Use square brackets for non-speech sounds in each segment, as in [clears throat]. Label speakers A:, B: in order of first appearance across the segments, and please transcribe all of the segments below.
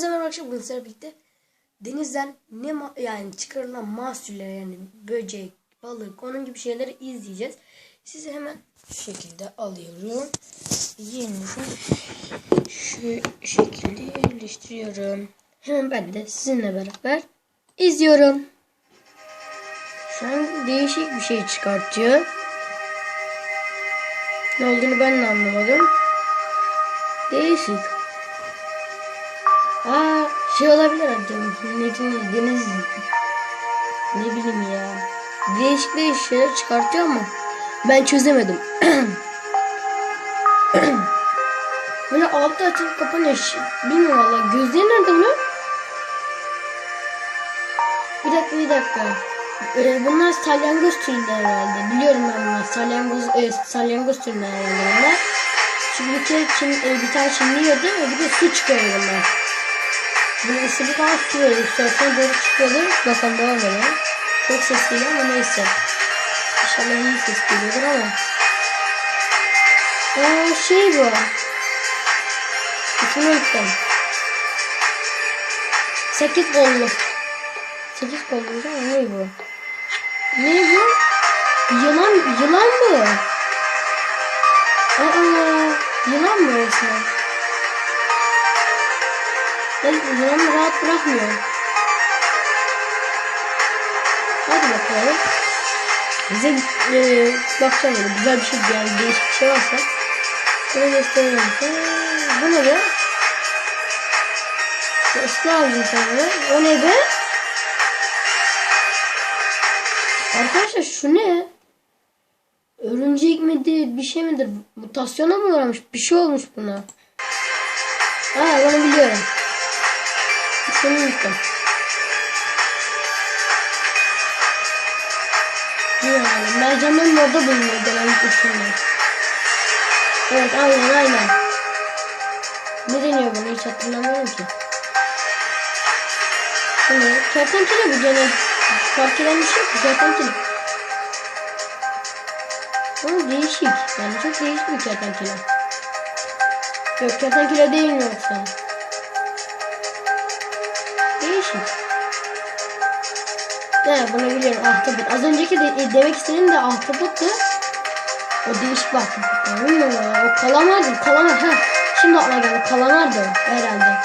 A: Hepinize merhaba arkadaşlar. Bugün sizlerle birlikte denizden ne yani çıkarılan mahsuller yani böcek, balık, onun gibi şeyleri izleyeceğiz. Sizi hemen şu şekilde alıyorum. Yenisini şu şekilde yerleştiriyorum. Hemen ben de sizinle beraber izliyorum. Şu an değişik bir şey çıkartıyor. Ne olduğunu ben de anlamadım. Değişik. Aa şey olabilir acaba. Ne deniz, ne bileyim ya. Değişik değişik şeyler çıkartıyor ama ben çözemedim. [clears throat] Böyle altı açıp kapanıyor. Bilmiyorum valla. Gözleri nerede bunun? Bir dakika bir dakika. Ee, bunlar salyangoz türünde herhalde. Biliyorum ben bunlar. Salyangoz, e, salyangoz türünde herhalde bunlar. Şimdi bir kere Çin, e, bir tane Çinli yiyordu ve bir de su çıkıyor bunlar. Isırık ama su veriyor. İstersen böyle çıkıyordur. Bakalım devam edelim. Çok ses geliyor ama neyse. İnşallah iyi ses geliyordur ama. Aa şey bu. İsmini unuttum. Sekiz kollu. Sekiz kollu ama ne bu? Ne bu? Yılan, yılan mı? Aa, yılan mı resmen? Ben yılanı rahat bırakmıyor. Hadi bakalım. Bize e, bakacağım böyle güzel bir şey yani değişik bir şey varsa. Bunu gösterelim. Ha, Bu ne be? Eski avcı sanırım. O ne be? Arkadaşlar şu ne? Örümcek midir bir şey midir? Mutasyona mı uğramış? Bir şey olmuş buna. Aa bunu biliyorum. İsmini. Yani mercanların orada bulunuyor genellikle şunlar. Evet aynen aynen. Ne deniyor buna hiç hatırlamıyorum ki. Şimdi kertenkele bu gene fark eden bir şey yok. Kertenkele. Ama değişik. Yani çok değişik bir kertenkele. Yok kertenkele değil mi yoksa? Değişik. Ne bunu biliyorum ahtapot. Az önceki de, e, demek istediğim de ahtapottu. O değişik bir ahtapot. Bilmiyorum ya. O kalamardı. Kalamar. Ha. Şimdi aklıma geldi. Kalamardı o herhalde.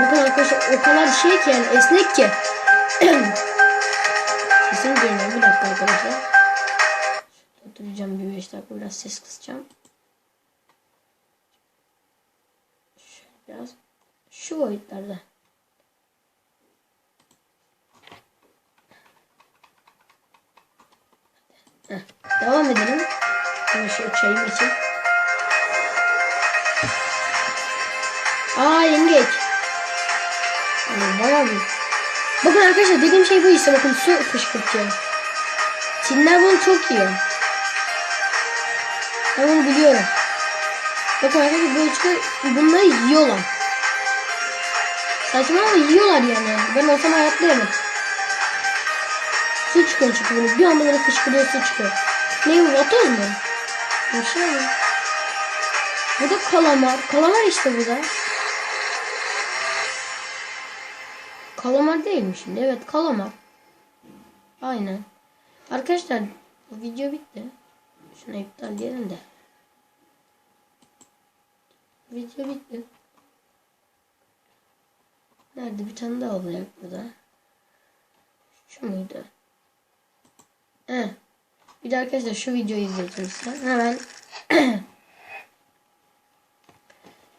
A: Bu kadar arkadaşlar o kadar şey ki yani esnek ki. [clears throat] Sesim geliyor. Bir dakika arkadaşlar. Duracağım bir 5 dakika biraz ses kısacağım. Şöyle biraz şu boyutlarda. Heh, devam edelim. Ben şu çayım için. Aa yengeç. Bayağı bir. Bakın arkadaşlar dediğim şey bu işte. Bakın su fışkırtıyor. Çinler bunu çok yiyor. Ben bunu biliyorum. Bakın arkadaşlar böyle çıkıyor. Bunları yiyorlar. Saçma ama yiyorlar yani. Ben olsam hayatta yemem. Su çıkıyor bunu. Bir anda böyle fışkırıyor su çıkıyor. Ne bu vatoz mu? Şey mi? Bu da kalamar. Kalamar işte bu da. Kalamar değil mi şimdi? Evet kalamar. Aynen. Arkadaşlar bu video bitti. Şunu iptal diyelim de. Video bitti. Nerede bir tane daha olacak burada. Şu muydu? Heh. Bir de arkadaşlar şu videoyu izleyeceğim size. Hemen [clears throat]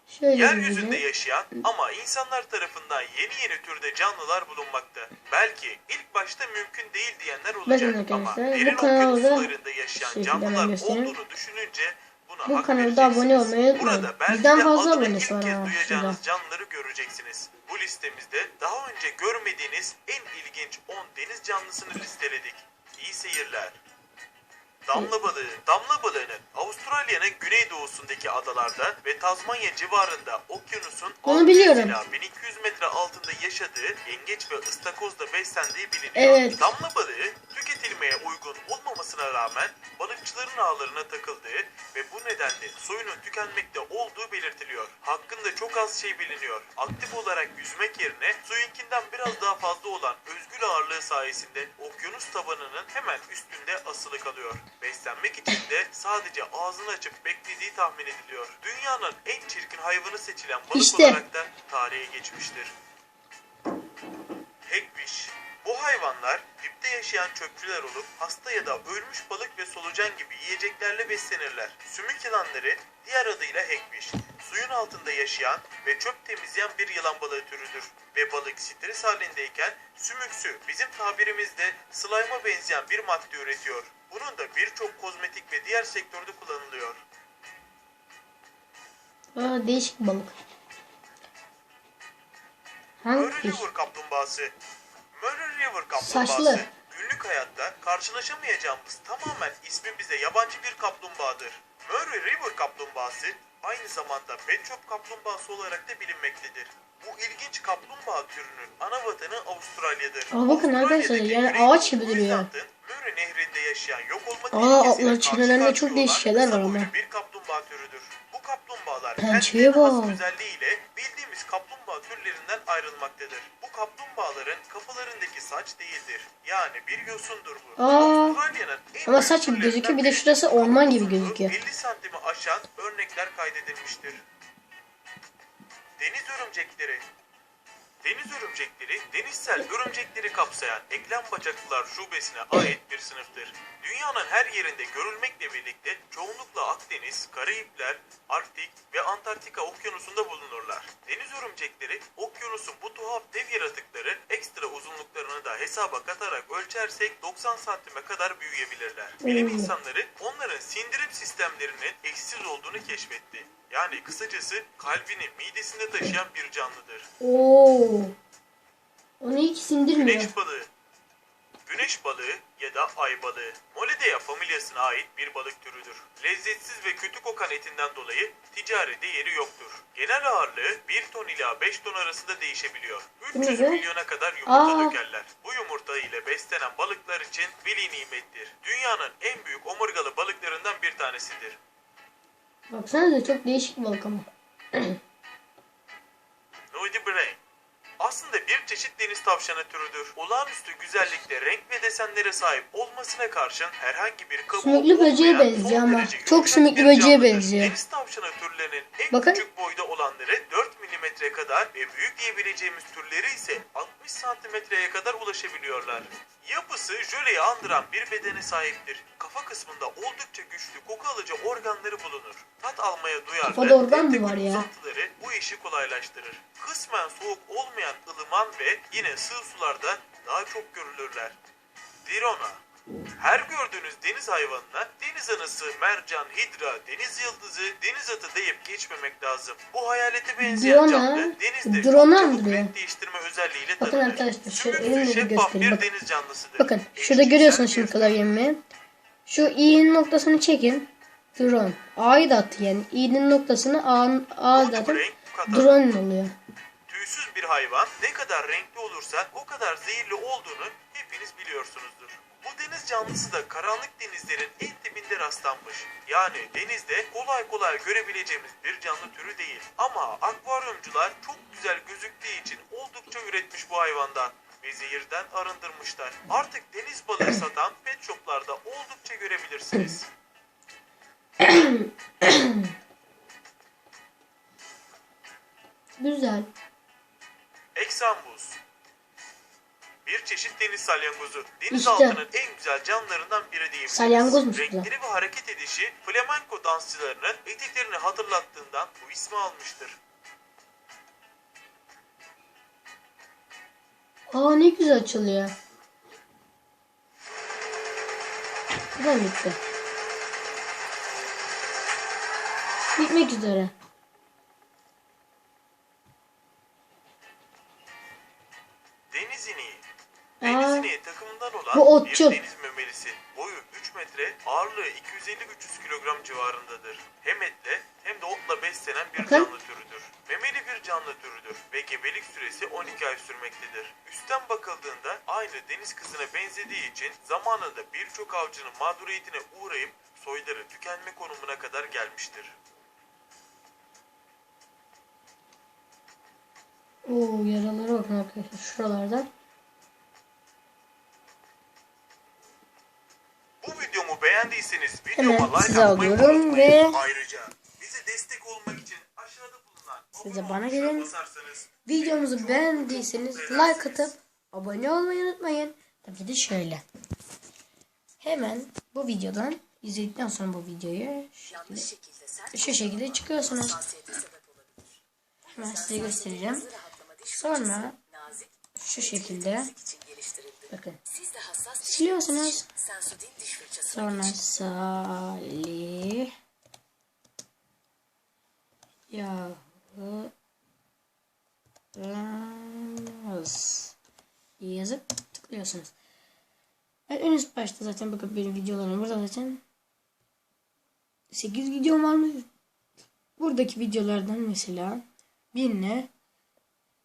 A: Şöyle
B: Yeryüzünde yaşayan ama insanlar tarafından yeni yeni türde canlılar bulunmakta. Belki ilk başta mümkün değil diyenler olacak ama derin okyanus sularında yaşayan
A: şekilde
B: canlılar olduğunu düşününce buna
A: Bu kanalda abone olmayı unutmayın.
B: Burada de
A: fazla abonesi var şurada.
B: canlıları göreceksiniz. Bu listemizde daha önce görmediğiniz en ilginç 10 deniz canlısını listeledik. İyi seyirler. Damla balığı. Damla balığının Avustralya'nın güneydoğusundaki adalarda ve Tazmanya civarında okyanusun
A: Bunu
B: 600
A: biliyorum.
B: ila 1200 metre altında yaşadığı yengeç ve ıstakozla beslendiği biliniyor.
A: Evet.
B: Damla balığı tüketilmeye uygun olmamasına rağmen balıkçıların ağlarına takıldığı ve bu nedenle soyunun tükenmekte olduğu belirtiliyor. Hakkında çok az şey biliniyor. Aktif olarak yüzmek yerine suyunkinden biraz daha fazla olan özgül ağırlığı sayesinde okyanus tabanının hemen üstünde asılı kalıyor. Beslenmek için de sadece ağzını açıp beklediği tahmin ediliyor. Dünyanın en çirkin hayvanı seçilen balık
A: İşte.
B: olarak da tarihe geçmiştir. Hagfish. Bu hayvanlar dipte yaşayan çöpçüler olup hasta ya da ölmüş balık ve solucan gibi yiyeceklerle beslenirler. Sümük yılanları diğer adıyla hagfish. Suyun altında yaşayan ve çöp temizleyen bir yılan balığı türüdür. Ve balık stres halindeyken sümüksü bizim tabirimizde slime'a benzeyen bir madde üretiyor. Bunun da birçok kozmetik ve diğer sektörde kullanılıyor.
A: Aa, değişik balık.
B: Murray
A: Hangfish?
B: River kaplumbağası. Murray River kaplumbağası
A: Saçlı.
B: günlük hayatta karşılaşamayacağımız tamamen ismi bize yabancı bir kaplumbağadır. Murray River kaplumbağası aynı zamanda pet shop kaplumbağası olarak da bilinmektedir. Bu ilginç kaplumbağa türünün ana vatanı Avustralya'dır.
A: Aa, bakın arkadaşlar, yani ağaç gibi duruyor.
B: Murray nehrinde yaşayan yok olma
A: Aa, çenelerinde
B: karşıya
A: çok değişik şeyler var ama.
B: Bir kaplumbağa türüdür. Bu kaplumbağalar
A: Pençeye bak.
B: özelliğiyle Yani bir yosundur bu.
A: Aa, ama
B: büyük
A: saç gibi
B: türlerinden
A: gözüküyor, bir de şurası orman gibi gözüküyor.
B: 50 santimi aşan örnekler kaydedilmiştir. Deniz örümcekleri Deniz örümcekleri, denizsel örümcekleri kapsayan eklem bacaklılar şubesine ait bir sınıftır. Dünyanın her yerinde görülmekle birlikte çoğunlukla Akdeniz, Karayipler, Arktik ve Antarktika okyanusunda bulunurlar. Deniz örümcekleri, okyanusun bu tuhaf dev yaratıkları ekstra uzunluklarını da hesaba katarak ölçersek 90 santime kadar büyüyebilirler. Bilim
A: Hmm.
B: insanları onların sindirim sistemlerinin eşsiz olduğunu keşfetti. Yani kısacası kalbini midesinde taşıyan bir canlıdır.
A: Oo. Onu hiç sindirmiyor.
B: Güneş balığı. Güneş balığı ya da ay balığı. Molidea familyasına ait bir balık türüdür. Lezzetsiz ve kötü kokan etinden dolayı ticari değeri yoktur. Genel ağırlığı 1 ton ila 5 ton arasında değişebiliyor. 300
A: Ne?
B: milyona kadar yumurta
A: Aa.
B: dökerler. Bu yumurta ile beslenen balıklar için veli nimettir. Dünyanın en büyük omurgalı balıklarından bir tanesidir.
A: Baksanıza çok değişik bir balık ama. [clears throat]
B: Aslında bir çeşit deniz tavşanı türüdür. Olağanüstü güzellikte renk ve desenlere sahip olmasına karşın herhangi bir kabuğu
A: Sümüklü böceğe benziyor ama. Çok sümüklü böceğe benziyor.
B: Deniz tavşanı türlerinin en
A: Bakın.
B: küçük boyda olanları 4 milimetre kadar ve büyük diyebileceğimiz türleri ise 60 santimetreye kadar ulaşabiliyorlar. Yapısı jöleyi andıran bir bedene sahiptir. Kafa kısmında oldukça güçlü koku alıcı organları bulunur. Tat almaya duyarlı
A: Kafada organ mı var ya?
B: uzantıları bu işi kolaylaştırır. Kısmen soğuk olmayan ılıman ve yine sığ sularda daha çok görülürler. Dirona her gördüğünüz deniz hayvanına deniz anası, mercan, hidra, deniz yıldızı, deniz atı deyip geçmemek lazım. Bu hayalete benzeyen
A: Drona,
B: canlı denizde çok
A: drona
B: çabuk
A: andırıyor.
B: renk değiştirme özelliğiyle
A: Bakın
B: tanınır.
A: arkadaşlar, şöyle
B: Sümüklü,
A: elimle bir
B: şeffaf
A: göstereyim,
B: bir
A: bakın.
B: deniz canlısıdır.
A: Bakın şurada görüyorsunuz
B: bir
A: şimdi kadar yemeği. Şu i'nin noktasını çekin. Drone. A'yı da at yani. i'nin noktasını A'nın A.
B: Renk bu kadar.
A: Drone oluyor.
B: Tüysüz bir hayvan ne kadar renkli olursa o kadar zehirli olduğunu hepiniz biliyorsunuzdur. Bu deniz canlısı da karanlık denizlerin en dibinde rastlanmış. Yani denizde kolay kolay görebileceğimiz bir canlı türü değil. Ama akvaryumcular çok güzel gözüktüğü için oldukça üretmiş bu hayvandan ve zehirden arındırmışlar. Artık deniz balığı satan pet shoplarda oldukça görebilirsiniz.
A: Güzel.
B: Eksambuz. Bir çeşit deniz salyangozu. Deniz
A: İşte.
B: altının en güzel canlılarından biri diyebiliriz.
A: Salyangozmuş bu da.
B: Renkleri ve hareket edişi flamenco dansçılarının eteklerini hatırlattığından bu ismi almıştır.
A: Aa ne güzel açılıyor. Güzel bitti. Bitmek üzere. Otçul.
B: bir deniz memelisi. Boyu 3 metre, ağırlığı 250-300 kilogram civarındadır. Hem etle hem de otla beslenen bir
A: Bakın.
B: canlı türüdür. Memeli bir canlı türüdür ve gebelik süresi 12 ay sürmektedir. Üstten bakıldığında aynı deniz kızına benzediği için zamanında birçok avcının mağduriyetine uğrayıp soyları tükenme konumuna kadar gelmiştir.
A: Oo yaralara bakın arkadaşlar şuralarda.
B: Bu
A: Hemen
B: videoma like
A: size
B: atmayı
A: alıyorum ve-
B: Ayrıca bize destek olmak için aşağıda bulunan
A: Siz de
B: abone
A: bana gelin. Videomuzu beğendiyseniz like atıp abone olmayı unutmayın. Tabii de şöyle. Hemen bu videodan izledikten sonra bu videoyu şekilde, şu şekilde çıkıyorsunuz. Hemen size göstereceğim. Sonra şu şekilde bakın.
C: Siz de hassas diş
A: Siliyorsunuz. Sonra Salih yağı Ramos yazıp tıklıyorsunuz. En üst başta zaten bakın benim videolarım burada zaten 8 videom var mı? Buradaki videolardan mesela birine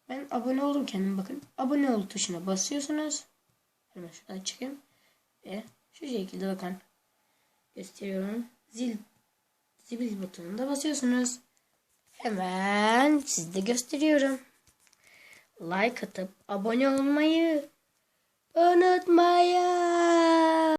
A: ben abone oldum kendim bakın. Abone ol tuşuna basıyorsunuz. Hemen şuradan çıkayım. Ve şu şekilde bakın. Gösteriyorum. Zil zil butonuna basıyorsunuz. Hemen sizde gösteriyorum. Like atıp abone olmayı unutmayın.